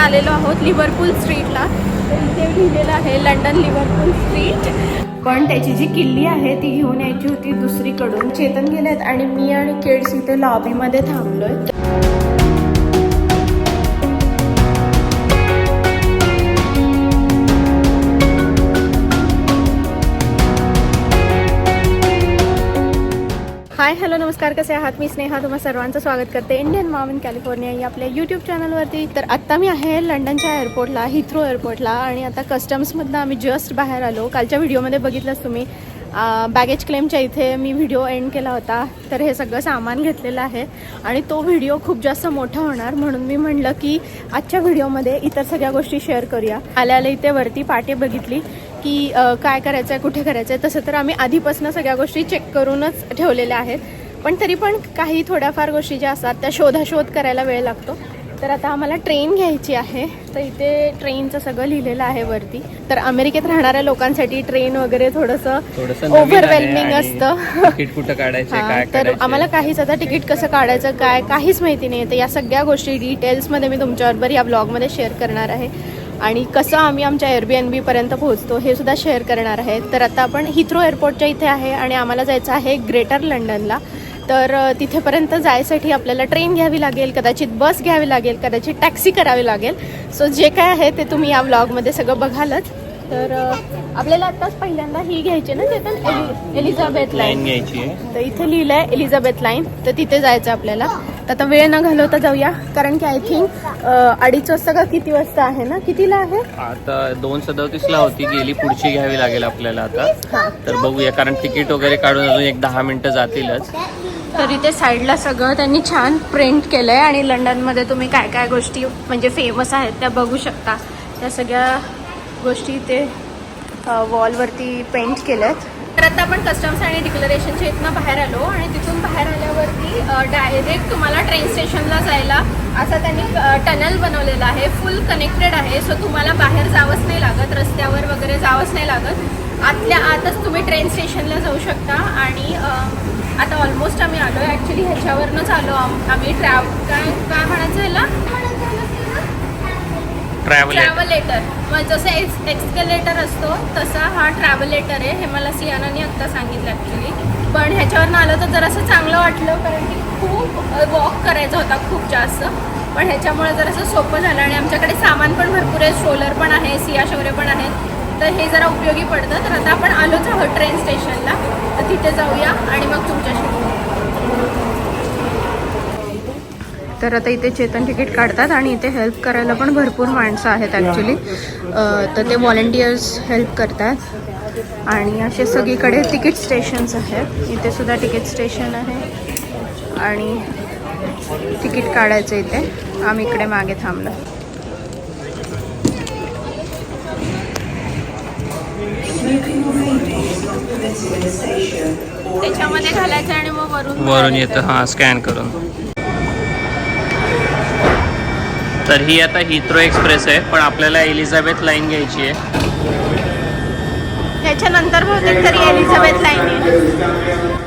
आलेलो आहोत लिव्हरपूल स्ट्रीटला तर इथे लिहिलेलं आहे लंडन लिव्हरपूल स्ट्रीट पण त्याची जी किल्ली आहे ती घेऊन यायची होती दुसरीकडून. चेतन गेलेत आणि मी आणि केड्स इथे लॉबीमध्ये थांबलो आहे हाय हॅलो नमस्कार कसे आहात? मी स्नेहा तुम्हा सर्वांचं स्वागत करते इंडियन मॉम इन कॅलिफोर्निया या आपल्या यूट्यूब चॅनलवरती तर आत्ता मी आहे लंडनच्या एअरपोर्टला हिथ्रो एअरपोर्टला आणि आता कस्टम्समधनं आम्ही जस्ट बाहेर आलो. कालच्या व्हिडिओमध्ये बघितलंच तुम्ही. बॅगेज क्लेमच्या इथे मी व्हिडिओ एंड केला होता. तर हे सगळं सामान घेतलेलं आहे. आणि तो व्हिडिओ खूप जास्त मोठा होणार म्हणून मी म्हणलं की आजच्या व्हिडिओमध्ये इतर सगळ्या गोष्टी शेअर करूया. आल्या आल्या इथे वरती पाटी बघितली. की काय करायचं आहे कुठे करायचं आहे तसं तर आम्ही आधीपासून सगळ्या गोष्टी चेक करूनच ठेवलेल्या आहेत. पण तरी पण काही थोड्याफार गोष्टी ज्या असतात त्या शोधाशोध करायला वेळ लागतो. तर आता आम्हाला ट्रेन घ्यायची आहे. तर इथे ट्रेनचं सगळं लिहिलेलं आहे वरती. तर अमेरिकेत राहणाऱ्या लोकांसाठी ट्रेन वगैरे थोडंसं ओव्हरवेल्मिंग असतं. तिकीट कुठं काढायचे तर आम्हाला काहीच आता तिकीट कसं काढायचं काय काहीच माहिती नाही. तर या सगळ्या गोष्टी डिटेल्समध्ये मी तुमच्याबरोबर या ब्लॉगमध्ये शेअर करणार आहे. आणि कसं आम्ही आमच्या एअरबीएन पर्यंत पोहोचतो हे सुद्धा शेअर करणार आहे तर आता आपण हिथ्रो एअरपोर्टच्या इथे आहे आणि आम्हाला जायचं आहे ग्रेटर लंडनला तर तिथेपर्यंत जायसाठी आपल्याला ट्रेन घ्यावी लागेल कदाचित बस घ्यावी लागेल कदाचित टॅक्सी करावी लागेल. सो जे काय आहे ते तुम्ही या ब्लॉगमध्ये सगळं बघालच. तर आपल्याला आत्ताच पहिल्यांदा ही घ्यायची ना चेतन? एलि Elizabeth line. घ्यायची आहे. तर इथे लिहिलंय एलिझाबेथ लाईन. तर तिथे जायचं आपल्याला. तर आता वेळ न घालवता जाऊया कारण की आय थिंक अडीच वाजता का किती वाजता आहे ना? कितीला आहे? आता दोन सदोतीस ला होती गेली. पुढची घ्यावी लागेल आपल्याला आता. तर बघूया कारण तिकीट वगैरे काढून अजून एक दहा मिनिटं जातीलच. तर इथे साईडला सगळं त्यांनी छान प्रिंट केलंय. आणि लंडनमध्ये तुम्ही काय काय गोष्टी म्हणजे फेमस आहेत त्या बघू शकता. त्या सगळ्या गोष्टी ते वॉलवरती पेंट केल्यात. तर आता आपण कस्टम्स आणि डिक्लरेशनच्या इथनं बाहेर आलो आणि तिथून बाहेर आल्यावरती डायरेक्ट तुम्हाला ट्रेन स्टेशनला जायला असा त्यांनी टनल बनवलेला आहे. फुल कनेक्टेड आहे. सो तुम्हाला बाहेर जावंच नाही लागत. रस्त्यावर वगैरे जावंच नाही लागत. आतल्या आतच तुम्ही ट्रेन स्टेशनला जाऊ शकता. आणि आता ऑलमोस्ट आम्ही आलो. ॲक्च्युली ह्याच्यावरनंच आलो. आम्ही ट्रॅव काय काय म्हणायचं ह्याला? ट्रॅव्हल ट्रॅव्हलेटर मग जसं एक्स एक्सकलेटर असतो तसा हा ट्रॅव्हलेटर आहे. हे मला सियानाने आत्ता सांगितलं ॲक्च्युली पण ह्याच्यावरनं आलं तर जरासं चांगलं वाटलं कारण की खूप वॉक करायचा होता खूप जास्त. पण ह्याच्यामुळे जरासं सोपं झालं. आणि आमच्याकडे सामान पण भरपूर आहे स्ट्रोलर पण आहे सिया शौर्य पण आहेत. तर हे जरा उपयोगी पडतं. तर आता आपण आलोच आहोत ट्रेन स्टेशनला तर तिथे जाऊया आणि मग तुमच्याशी तर आता इथे चेतन तिकीट काढतात आणि इथे हेल्प करायला पण भरपूर माणसं आहेत ॲक्च्युली तर ते व्हॉलेंटियर्स हेल्प करतात. आणि असे सगळीकडे तिकीट स्टेशन्स आहेत. इथे सुद्धा तिकीट स्टेशन आहे. आणि तिकीट काढायचं इथे. आम्ही इकडे मागे थांबलो. त्याच्यामध्ये घालायचं आणि मग वरून वरून. येतं. हा स्कॅन करून. तर ही आता हिथ्रो एक्सप्रेस आहे पण आपल्याला एलिझाबेथ लाईन घ्यायची आहे. त्याच्यानंतर बहुतेक तरी एलिझाबेथ लाईन येईल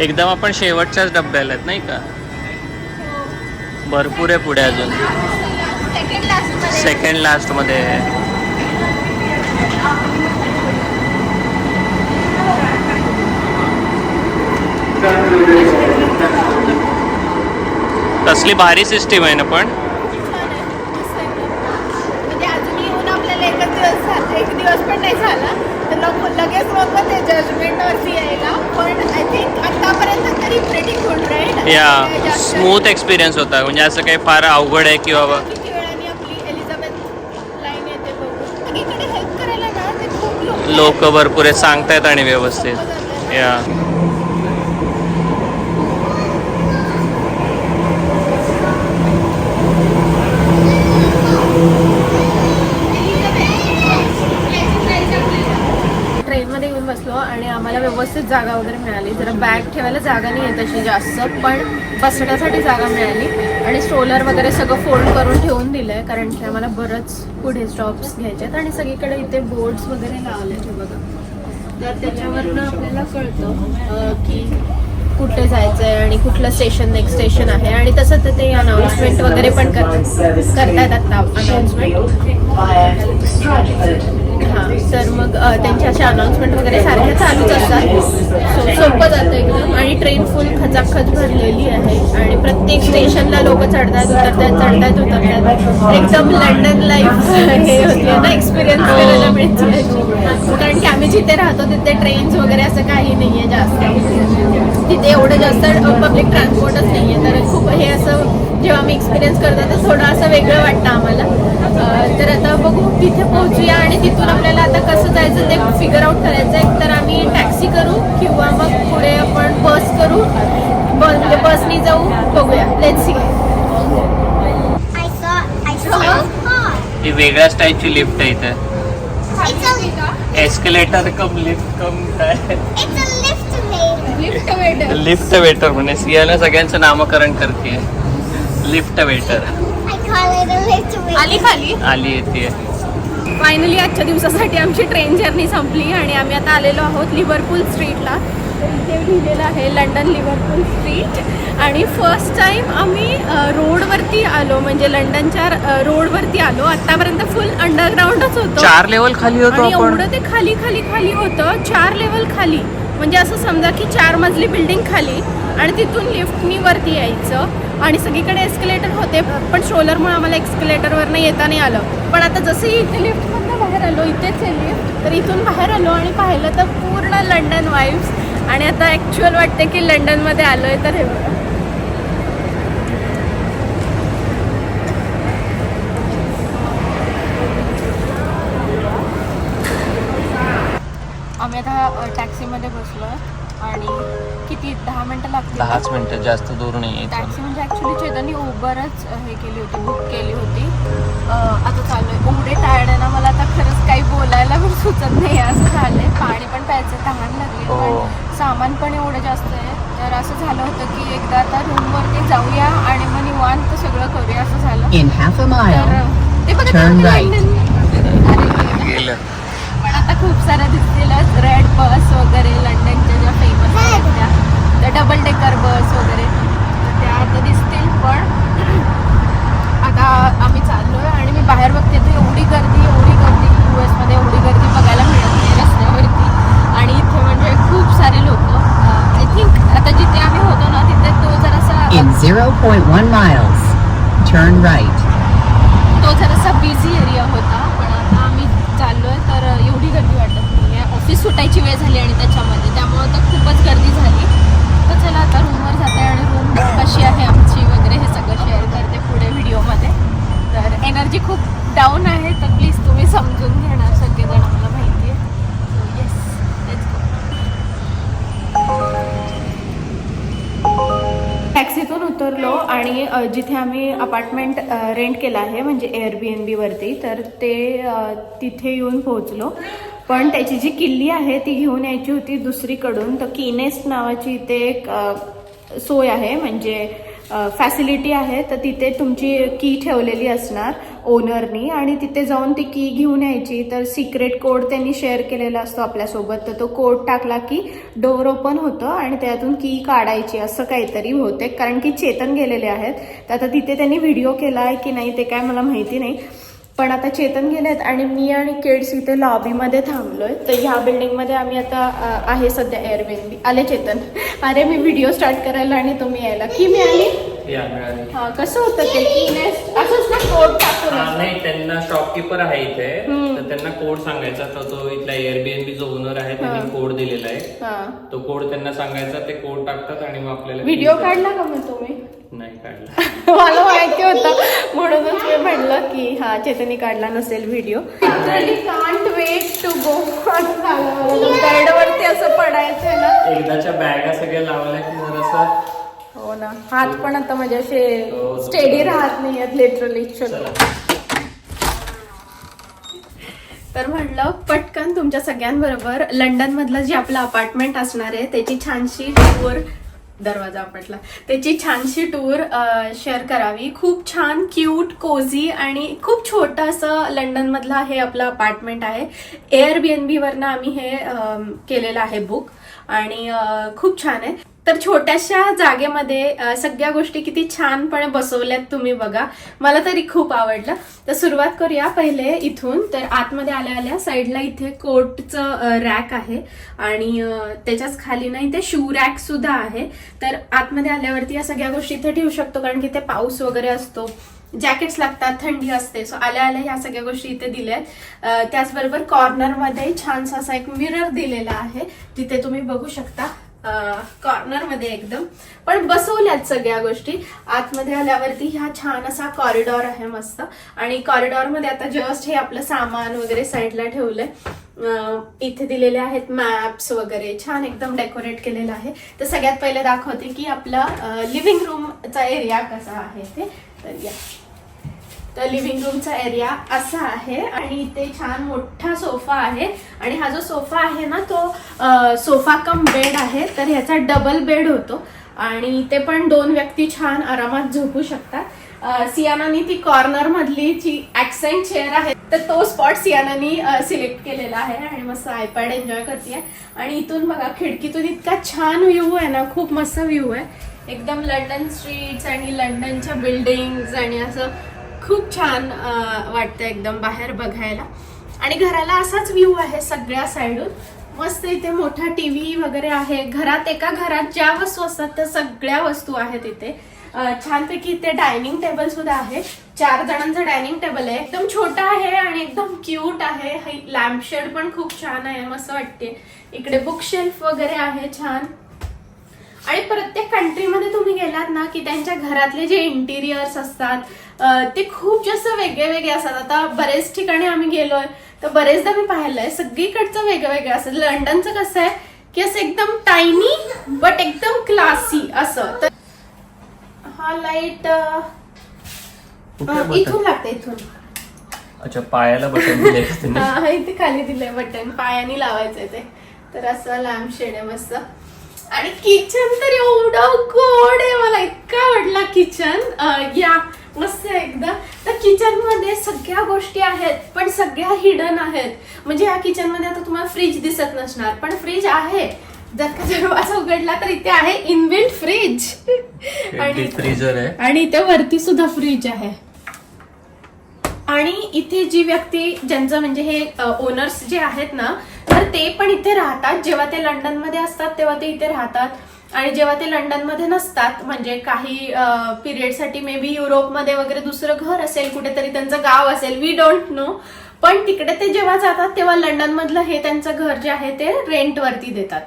एकदम आपण शेवटच्याच डब्याला आहेत नाही का? भरपूर आहे पुढे अजून. सेकंड लास्ट सेकंड लास्टमध्ये. आहे. कसली भारी सिस्टीम आहे ना पण. म्हणजे अजून येऊन आपल्याला एकच दिवस झाला एक दिवस पण नाही झाला. तर नको लगेच नको ते जजमेंटवरती यायला. पण आय थिंक आतापर्यंत तरी प्रेटी गुड राईट या स्मूथ एक्सपिरियन्स होता. म्हणजे असं काही फार अवघड आहे किंवा बा- किती वेळाने आपली एलिझाबेथ लाईन येते बघू सगळीकडे हेल्प करायला ना ते खूप लोक लोक भरपूर आहेत सांगतायत आणि व्यवस्थित. या. व्यवस्थित जागा वगैरे मिळाली. जरा बॅग ठेवायला जागा नाही आहे तशी जास्त पण बसण्यासाठी जागा मिळाली. आणि स्ट्रोलर वगैरे सगळं फोल्ड करून ठेवून दिलं आहे कारण की आम्हाला बरंच पुढे स्टॉप्स घ्यायचे आहेत. आणि सगळीकडे इथे बोर्ड्स वगैरे लावले आहेत बघा. तर त्याच्यावरनं आपल्याला कळतं की कुठे जायचं आहे आणि कुठलं स्टेशन नेक्स्ट स्टेशन आहे. आणि तसं तर ते अनाउन्समेंट वगैरे पण करतात करतायत आता अनाउन्समेंट तर मग त्यांच्या त्यांचे असे अनाउन्समेंट वगैरे सारखे चालूच असतात. सो सोपं जातं एकदम. आणि ट्रेन फुल खचाखच भरलेली आहे. आणि प्रत्येक स्टेशनला लोक चढतात उतरतात चढतात उतरतात. एकदम लंडन लाईफ हे होते. ना एक्सपिरियन्स करायला मिळते. जिथे राहतो तिथे ट्रेन्स वगैरे असं काही नाही आहे जास्त. तिथे एवढं जास्त पब्लिक ट्रान्सपोर्टच नाही आहे तर खूप हे असं जेव्हा आम्ही एक्सपिरियन्स करतो तर थोडं असं वेगळं वाटतं आम्हाला. तर आता बघू तिथे पोहोचूया आणि तिथून आपल्याला आता कसं जायचं ते फिगर आउट करायचं आहे तर आम्ही टॅक्सी करू किंवा मग पुढे आपण बस करू. बस म्हणजे बसनी जाऊ बघूया. Let's see. ही वेगळ्या स्टाईलची लिफ्ट आहे इथे. एस्केलेटर कम लिफ्ट कम काय. लिफ्ट वेटर लिफ्ट वेटर म्हणे. सियाला सगळ्यांचं नामकरण करते. Lift waiter. आली खाली? आली येते. फायनली आजच्या दिवसासाठी आमची ट्रेन जर्नी संपली आणि आम्ही आता आलेलो आहोत लिव्हरपूल स्ट्रीटला तर इथे लिहिलेलं आहे लंडन लिव्हरपूल स्ट्रीट. आणि फर्स्ट टाइम आम्ही रोडवरती आलो. म्हणजे लंडनच्या रोडवरती आलो. आतापर्यंत फुल अंडरग्राऊंडच होतो. चार लेवल खाली होतो एवढं ते खाली खाली खाली होतं. चार लेवल खाली. म्हणजे असं समजा की चार मजली बिल्डिंग खाली. आणि तिथून लिफ्टनी वरती यायचं. आणि सगळीकडे एस्केलेटर होते. पण स्ट्रोलरमुळे आम्हाला एस्केलेटरवरनं येता नाही आलं. पण आता जसं इथे लिफ्टमधनं बाहेर आलो इथेच आहे लिफ्ट तर इथून बाहेर आलो आणि पाहिलं तर पूर्ण लंडन वाईब्स आणि आता ॲक्च्युअल वाटते की लंडनमध्ये आलो आहे तर हे बघा. आम्ही आता टॅक्सीमध्ये बसलो आणि किती दहा मिनटं लागतील? दहाच मिनिटं जास्त दूर नाही आहे टॅक्सी म्हणजे ॲक्च्युली चेतननी उबरच हे केली होती बुक केली होती. आता चालू आहे एवढे टायर्ड आहे ना मला आता खरंच काही बोलायला पण सुचत नाही असं झालंय. पाणी पण प्यायचं तहान लागली. हो. सामान पण एवढं जास्त आहे. तर असं झालं होतं की एकदा आता रूमवरती जाऊया आणि मग निवांत सगळं करूया असं झालं. तर ते बघा पण आता खूप साऱ्या दिसतीलच. रेड बस वगैरे लंडनच्या ज्या फेमस आहेत त्या. त्या डबल डेकर बस वगैरे. तर त्या आता दिसतील पण आता आम्ही चाललोय आणि मी बाहेर बघते तर एवढी गर्दी एवढी गर्दी यू एसमध्ये एवढी गर्दी बघायला मिळत नाही रस्त्यावरती. आणि इथे म्हणजे खूप सारे लोक. आय थिंक आता जिथे आम्ही होतो ना तिथे तो जरासा in 0.1 miles, turn right. तो जरासा बिझी एरिया होता पण आता आम्ही चाललोय तर एवढी गर्दी वाटत नाही आहे ऑफिस सुटायची वेळ झाली आणि त्याच्यामध्ये. त्यामुळं तर खूपच गर्दी झाली. तर चला आता रूमवर जाते आणि रूम कशी आहे आमची वगैरे हे सगळं शेअर करते पुढे व्हिडिओमध्ये तर एनर्जी खूप डाऊन आहे तर प्लीज तुम्ही समजून घेणार सगळेजण टॅक्सीतून उतरलो आणि जिथे आम्ही अपार्टमेंट रेंट केलं आहे म्हणजे एअर बी एन बीवरती तर ते तिथे येऊन पोहोचलो. पण त्याची जी किल्ली आहे ती घेऊन यायची होती दुसरीकडून. तर किनेस्ट नावाची इथे एक सोय आहे म्हणजे फॅसिलिटी आहे तर तिथे तुमची की ठेवलेली असणार ओनरनी आणि तिथे जाऊन ती की घेऊन यायची. तर सिक्रेट कोड त्यांनी शेअर केलेला असतो आपल्यासोबत. तर तो कोड टाकला की डोअर ओपन होतं आणि त्यातून की काढायची असं काहीतरी होते कारण की चेतन गेलेले आहेत. तर आता तिथे त्यांनी व्हिडिओ केला आहे की नाही ते काय मला माहिती नाही. पण आता चेतन गेलेत आणि मी आणि किड्स इथे लॉबीमध्ये थांबलो आहे तर ह्या बिल्डिंगमध्ये आम्ही आता आहे सध्या एअरबेनबी आले चेतन. अरे मी व्हिडिओ स्टार्ट करायला आणि तुम्ही यायला. की मी आली? या मिळाली. हा कसं होतं ते? असंच ना कोड टाकून हा. नाही त्यांना शॉपकीपर आहे इथे. हम्म. तर त्यांना कोड सांगायचा तर तो इथला एअरबीएनबी जो ओनर आहे. त्यांनी कोड दिलेला आहे. हा. तो कोड त्यांना सांगायचा ते कोड टाकतात आणि मग आपल्याला व्हिडिओ काढला का मग तुम्ही? नाही काढला. मला माहिती होतं. म्हणूनच मी म्हणलं की हा चेतनी काढला नसेल video can't wait to go बेडवरती असं पडायचंय ना. एकदाच्या बॅगा सगळ्या लावल्या की जरासं हो ना हात पण आता म्हणजे असे हो, स्टेडी राहत नाही आहेत लिटरली चलो. तर म्हणलं पटकन तुमच्या सगळ्यांबरोबर लंडन मधलं जे आपलं अपार्टमेंट असणार आहे त्याची छानशी टूर दरवाजा आपटला. त्याची छानशी टूर शेअर करावी. खूप छान क्यूट कोझी आणि खूप छोटं असं लंडन मधलं हे आपलं अपार्टमेंट आहे. एअर बी एन बीवरनं आम्ही हे केलेलं आहे बुक आणि खूप छान आहे. तर छोट्याशा जागेमध्ये सगळ्या गोष्टी किती छानपणे बसवल्यात तुम्ही बघा. मला तरी खूप आवडलं. तर सुरुवात करूया पहिले इथून. तर आतमध्ये आल्या आल्या साईडला इथे कोटचं रॅक आहे. आणि त्याच्याच खाली ना इथे शू रॅक सुद्धा आहे. तर आतमध्ये आल्यावरती या सगळ्या गोष्टी इथे ठेवू शकतो. कारण की इथे पाऊस वगैरे असतो. जॅकेट्स लागतात थंडी असते. सो आल्या आल्या ह्या सगळ्या गोष्टी इथे दिल्या आहेत त्याचबरोबर कॉर्नरमध्ये छानसा असा एक मिरर दिलेला आहे. जिथे तुम्ही बघू शकता. कॉर्नरमध्ये एकदम. पण बसवल्यात सगळ्या गोष्टी. आतमध्ये आल्यावरती ह्या छान असा कॉरिडॉर आहे मस्त. आणि कॉरिडॉरमध्ये आता जस्ट हे आपलं सामान वगैरे साईडला ठेवलंय. इथे दिलेले आहेत मॅप्स वगैरे. छान एकदम डेकोरेट केलेलं आहे. तर सगळ्यात पहिले दाखवते की आपला लिव्हिंग रूमचा एरिया कसा आहे ते. तर या. तर लिव्हिंग रूमचा एरिया असा आहे आणि इथे छान मोठा सोफा आहे. आणि हा जो सोफा आहे ना तो सोफा कम बेड आहे. तर ह्याचा डबल बेड होतो. आणि इथे पण दोन व्यक्ती छान आरामात झोपू शकतात. सियानानी ती कॉर्नर मधली जी ऍक्सेंट चेअर आहे तर तो स्पॉट सियानानी सिलेक्ट केलेला आहे आणि मस्त आयपॅड एन्जॉय करते आणि इथून बघा खिडकीतून इतका छान व्ह्यू आहे ना खूप मस्त व्ह्यू आहे. एकदम लंडन स्ट्रीट्स आणि लंडनच्या बिल्डिंग्स आणि असं खूप छान वाटतं एकदम बाहेर बघायला. आणि घराला असाच व्ह्यू आहे सगळ्या साईडून मस्त इथे मोठा टी व्ही वगैरे आहे. घरात एका घरात ज्या वस्तू असतात त्या सगळ्या वस्तू आहेत इथे. छानपैकी इथे डायनिंग टेबल सुद्धा आहे. चार जणांचं डायनिंग टेबल आहे. एकदम छोटा आहे आणि एकदम क्यूट आहे. लॅम्पशेड पण खूप छान आहे मस्त वाटते. इकडे बुक शेल्फ वगैरे आहे छान. आणि प्रत्येक कंट्रीमध्ये तुम्ही गेलात ना की त्यांच्या घरातले जे इंटिरियर्स असतात ते खूप जास्त वेगळे वेगळे असतात. आता बरेच ठिकाणी आम्ही गेलोय तर बरेचदा मी पाहिलंय सगळीकडचं वेगळं वेगळं असतं लंडनचं कसं आहे की असं एकदम टायनी बट एकदम क्लासी असं. तर हा लाइट? इथून लागतं इथून. अच्छा पायाला बटन दिले? हा इथे खाली दिलंय बटन पायाने लावायचंय ते. तर असं लॅम्प शेड आहे मस्त. आणि किचन तर एवढं गोड आहे मला इतका आवडला किचन या मस्त आहे एकदम तर किचनमध्ये सगळ्या गोष्टी आहेत पण सगळ्या हिडन आहेत. म्हणजे या किचनमध्ये आता तुम्हाला फ्रीज दिसत नसणार पण फ्रीज आहे. जर का दरवाजा उघडला तर इथे आहे इनबिल्ट फ्रीज Deep freezer आहे. आणि इथे वरती सुद्धा फ्रीज आहे. आणि इथे जी व्यक्ती ज्यांचं म्हणजे हे ओनर्स जे आहेत ना तर ते पण इथे राहतात. जेव्हा ते लंडनमध्ये असतात तेव्हा ते इथे राहतात. आणि जेव्हा ते लंडनमध्ये नसतात म्हणजे काही पिरियडसाठी मे बी युरोपमध्ये वगैरे दुसरं घर असेल कुठेतरी त्यांचं गाव असेल वी डोंट नो पण तिकडे ते जेव्हा जातात तेव्हा लंडन मधलं हे त्यांचं घर जे आहे ते रेंट वरती देतात.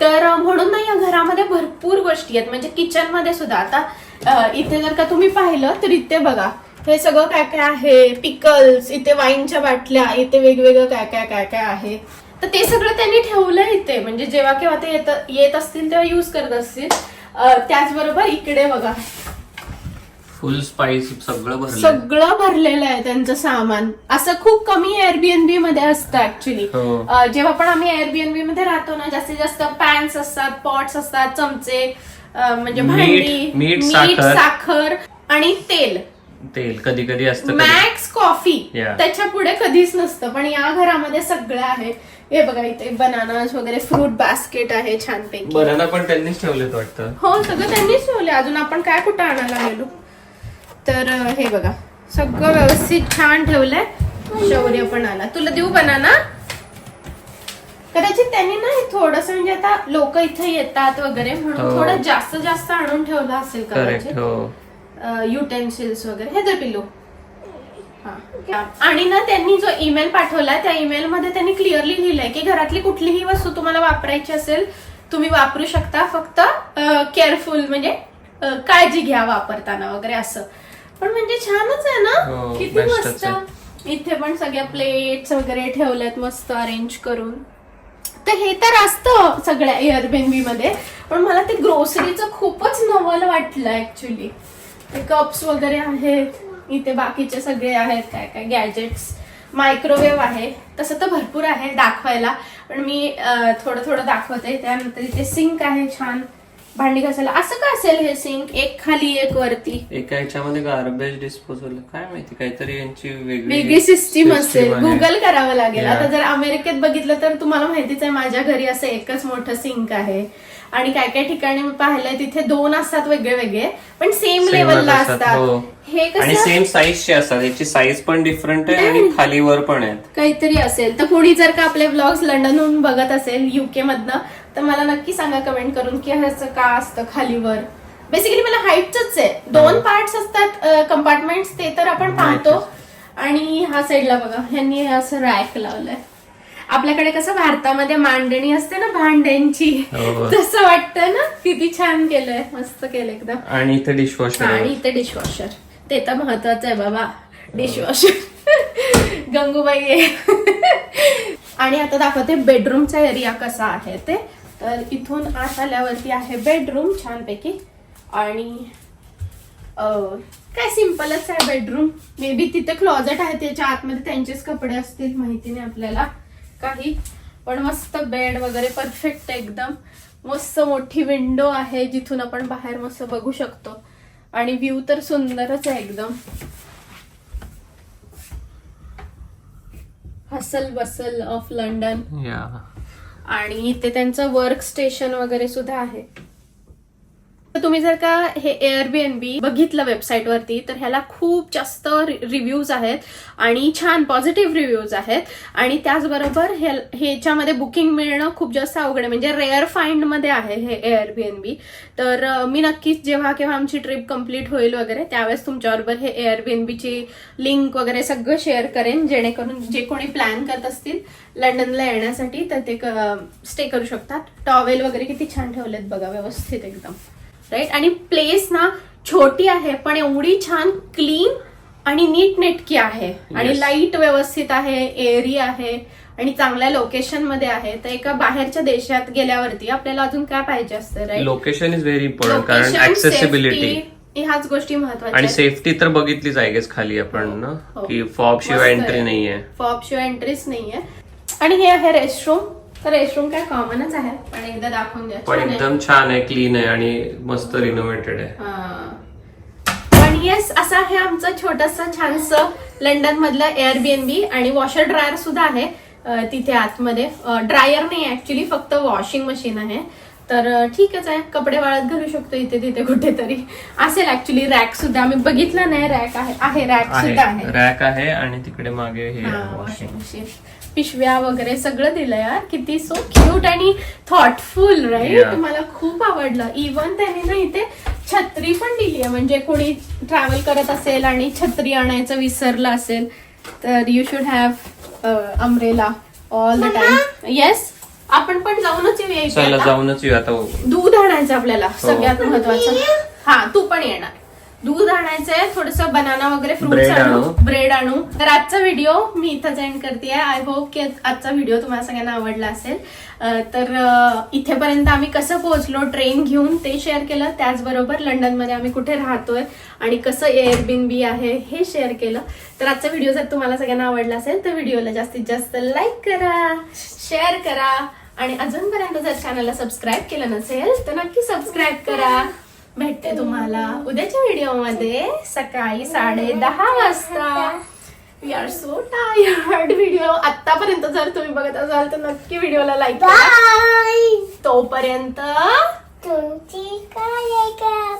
तर म्हणून ना या घरामध्ये भरपूर गोष्टी आहेत. म्हणजे किचनमध्ये सुद्धा. आता इथे जर का तुम्ही पाहिलं तर इथे बघा हे सगळं काय काय आहे? पिकल्स इथे वाईनच्या बाटल्या इथे वेगवेगळं काय काय काय काय आहे? तर ते सगळं त्यांनी ठेवलं इथे. म्हणजे जेव्हा केव्हा ते येत येत असतील तेव्हा युज करत असतील. त्याचबरोबर इकडे बघा. फुल स्पाइस सगळं भरलं सगळं भरलेलं आहे त्यांचं सामान. असं खूप कमी एअरबीएनबी मध्ये असतं ऍक्च्युली हो. जेव्हा पण आम्ही एअरबीएनबी मध्ये राहतो ना जास्तीत जास्त पॅन्स असतात पॉट्स असतात चमचे म्हणजे भांडी मीठ, साखर. आणि तेल. तेल कधी कधी असतं मॅक्स कॉफी. त्याच्या पुढे कधीच नसतं पण या घरामध्ये सगळं आहे. हे बघा इथे बनानास वगैरे फ्रूट बास्केट आहे छानपैकी. बनाना पण त्यांनीच ठेवलेत वाटतं. हो सगळं त्यांनीच ठेवले अजून आपण काय कुठं आणायला गेलो तर हे बघा सगळं व्यवस्थित छान ठेवलंय. शौर्य पण आला. तुला देऊ बनाना कदाचित त्यांनी ना हो. थोडस म्हणजे आता लोक इथे येतात वगैरे म्हणून हो. थोडं जास्त जास्त आणून ठेवलं असेल कदाचित. हो. युटेन्सिल्स वगैरे. हे तर पिल्लू. हा. आणि ना त्यांनी जो ईमेल पाठवला त्या ईमेल मध्ये त्यांनी क्लिअरली लिहिलंय की घरातली कुठलीही वस्तू तुम्हाला वापरायची असेल तुम्ही वापरू शकता. फक्त केअरफुल म्हणजे काळजी घ्या वापरताना वगैरे असं. पण म्हणजे छानच आहे ना? हो, किती मस्त. इथे पण सगळ्या प्लेट्स वगैरे ठेवल्यात मस्त अरेंज करून. तर हे तर असतं सगळ्या एअरबेनबी मध्ये पण मला ते ग्रोसरीचं खूपच नवल वाटलं ऍक्च्युली ते कप्स वगैरे आहेत. इथे बाकीचे सगळे आहेत काय काय गॅजेट्स मायक्रोवेव्ह आहे. तसं तर भरपूर आहे दाखवायला पण मी थोडं थोडं दाखवते. त्यानंतर इथे सिंक आहे छान. भांडी घासायला. असं का असेल हे सिंक एक खाली एक वरती. एका ह्याच्यामध्ये गार्बेज डिस्पोजल काय माहिती काहीतरी यांची वेगळी वेगळी सिस्टीम असेल. आहे. गुगल करावं लागेल. Yeah. आता जर अमेरिकेत बघितलं तर तुम्हाला माहितीच आहे माझ्या घरी असं एकच मोठं सिंक आहे. आणि काय काय ठिकाणी मी पाहिलंय तिथे दोन असतात वेगळे वेगळे पण सेम लेवलला असतात, हो. हे आणि कसं सेम साईजचे असतात याची साईज पण डिफरंट आहे आणि खाली वर पण आहेत. काहीतरी असेल. तर कोणी जर का आपले ब्लॉग्स लंडनहून बघत असेल युके मधनं तर मला नक्की सांगा कमेंट करून की ह्याचं का असतं खालीवर बेसिकली मला हाईटच आहे. दोन पार्ट्स असतात कंपार्टमेंट ते तर आपण पाहतो. आणि हा साईडला बघा ह्यांनी हे असं रॅक लावलंय. आपल्याकडे कसं भारतामध्ये मांडणी असते ना भांड्यांची. हो. तसं वाटतं ना? किती छान केलंय. मस्त केलं एकदम. आणि इथे डिशवॉशर आणि इथे डिशवॉशर ते तर महत्वाचं आहे बाबा. डिशवॉशर गंगूबाई आहे आणि आता दाखवते बेडरूमचा एरिया कसा आहे ते. तर इथून आत आल्यावरती आहे बेडरूम छानपैकी. आणि काय सिम्पलच आहे बेडरूम मे बी तिथे क्लॉजेट आहे त्याच्या आतमध्ये त्यांचेच कपडे असतील माहिती नाही आपल्याला. काही पण मस्त बेड वगैरे परफेक्ट एकदम. मस्त मोठी विंडो आहे जिथून आपण बाहेर मस्त बघू शकतो. आणि व्ह्यू तर सुंदरच आहे एकदम. हसल बसल ऑफ लंडन या आणि इथे त्यांचं वर्क स्टेशन वगैरे सुद्धा आहे. तुम्ही जर का हे एअरबीएनबी बघितलं वेबसाईट वरती तर ह्याला खूप जास्त रिव्ह्यूज आहेत आणि छान पॉझिटिव्ह रिव्ह्यूज आहेत. आणि त्याचबरोबर हे ह्याच्यामध्ये बुकिंग मिळणं खूप जास्त अवघड आहे. म्हणजे रेअर फाईंडमध्ये आहे हे एअरबीएनबी तर मी नक्कीच जेव्हा केव्हा आमची ट्रिप कंप्लीट होईल वगैरे त्यावेळेस तुमच्याबरोबर हे एअरबीएनबीची लिंक वगैरे सगळं शेअर करेन. जेणेकरून जे कोणी प्लॅन करत असतील लंडनला येण्यासाठी तर ते स्टे करू शकतात. टॉवेल वगैरे किती छान ठेवलेत बघा व्यवस्थित एकदम. राईट आणि प्लेस ना छोटी आहे पण एवढी छान क्लीन आणि नीट नेटकी आहे. आणि. लाइट व्यवस्थित आहे एअरी आहे आणि चांगल्या लोकेशनमध्ये आहे. तर एका बाहेरच्या देशात गेल्यावरती आपल्याला अजून काय पाहिजे असतं right location is very important कारण ऍक्सेसिबिलिटी ह्याच गोष्टी महत्त्वाच्या आणि. सेफ्टी तर बघितलीच आहे खाली आपण ना? हो. की फॉब शिवाय एंट्री. नाहीये. फॉब शिवाय एंट्रीच नाहीये. आणि हे आहे रेस्टरूम तर रेस्टरूम काय कॉमनच आहे. पण एकदा दाखवून द्या. पण छान आहे. एकदम छान आहे क्लीन आहे आणि मस्त रिनोव्हेटेड आहे. हा. पण येस असं आहे आमचं छोटस छानस लंडन मधलं एअरबीएनबी आणि वॉशर ड्रायर सुद्धा आहे अं, तिथे आतमध्ये. ड्रायर नाही ऍक्च्युली फक्त वॉशिंग मशीन आहे. तर अं, ठीकच आहे. कपडे वाळत घालू शकतो इथे तिथे कुठेतरी. असेल ऍक्च्युली रॅक सुद्धा. आम्ही बघितलं नाही रॅक आहे आहे रॅक सुद्धा आहे. रॅक आहे आणि तिकडे मागे हे वॉशिंग मशीन पिशव्या वगैरे सगळं दिलं यार. किती सो क्यूट आणि थॉटफुल राईट Yeah. मला खूप आवडलं. इवन त्याने ना इथे छत्री पण दिली आहे. म्हणजे कोणी ट्रॅव्हल करत असेल आणि छत्री आणायचं विसरलं असेल तर you should have umbrella all the time yes आपण पण जाऊनच येऊया इथे चला आता. जाऊनच येऊ आता दूध आणायचं आपल्याला. हो. सगळ्यात महत्वाचं. हा तू पण येणार. दूध आणायचंय थोडस बनाना वगैरे फ्रुट्स Bread आणू आणू. ब्रेड आणू. तर आजचा व्हिडिओ मी इथं एंड करते आय होप की आजचा व्हिडिओ तुम्हाला सगळ्यांना आवडला असेल. अं, तर अं, इथेपर्यंत आम्ही कसं पोहोचलो ट्रेन घेऊन ते शेअर केलं. त्याचबरोबर लंडनमध्ये आम्ही कुठे राहतोय आणि कसं एअरबिन बी आहे हे शेअर केलं. तर आजचा व्हिडिओ जर तुम्हाला सगळ्यांना आवडला असेल तर व्हिडिओला जास्तीत जास्त लाईक करा शेअर करा. आणि अजूनपर्यंत जर चॅनलला सबस्क्राईब केलं नसेल तर नक्की सबस्क्राईब करा. भेटते तुम्हाला उद्याच्या व्हिडिओमध्ये सकाळी साडे दहा वाजता. We are so tired video आतापर्यंत जर तुम्ही बघत असाल तर नक्की व्हिडिओला लाईक करा. तोपर्यंत तुमची काय काय